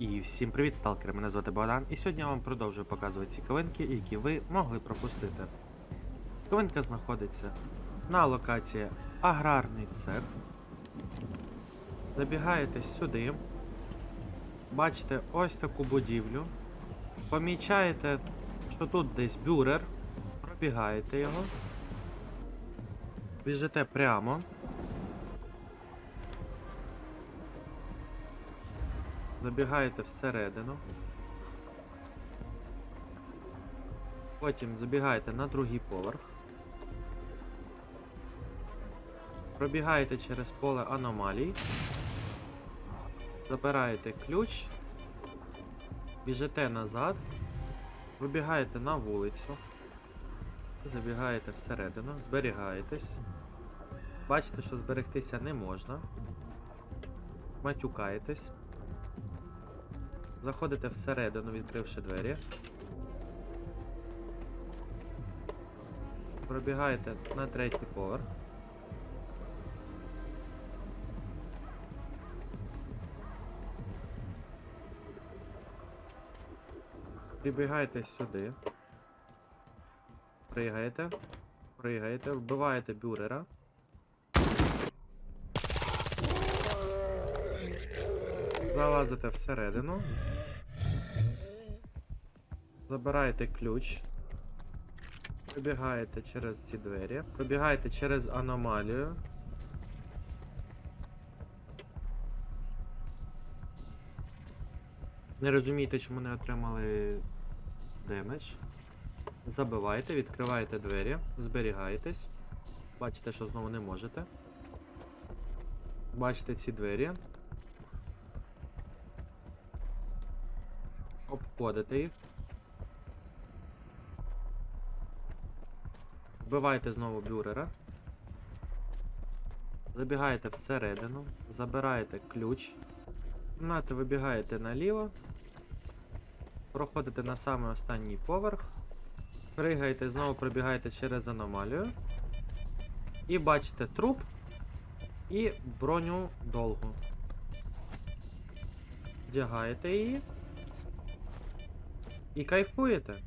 І всім привіт, сталкери! Мене звати Богдан, і сьогодні я вам продовжую показувати цікавинки, які ви могли пропустити. Цікавинка знаходиться на локації Аграрний цех. Забігаєте сюди, бачите ось таку будівлю, помічаєте, що тут десь бюрер, пробігаєте його, біжите прямо. Забігаєте всередину. Потім забігаєте на другий поверх. Пробігаєте через поле аномалій. Забираєте ключ. Біжите назад. Вибігаєте на вулицю. Забігаєте всередину, зберігаєтесь. Бачите, що зберегтися не можна. Матюкаєтесь. Заходите всередину, відкривши двері. Пробігаєте на третій поверх. Прибігаєте сюди. Пригаєте. Пригаєте, вбиваєте бюрера. Залазите всередину. Забираєте ключ. Пробігаєте через ці двері. Пробігаєте через аномалію. Не розумієте, чому не отримали демедж. Забиваєте, відкриваєте двері, зберігаєтесь. Бачите, що знову не можете. Бачите ці двері. Обходите їх. Вбиваєте знову бюрера. Забігаєте всередину, забираєте ключ. Кімнати вибігаєте наліво. Проходите на самий останній поверх. Пригаєте, знову пробігаєте через аномалію. І бачите труп і броню довгу. Вдягаєте її. І кайфуєте.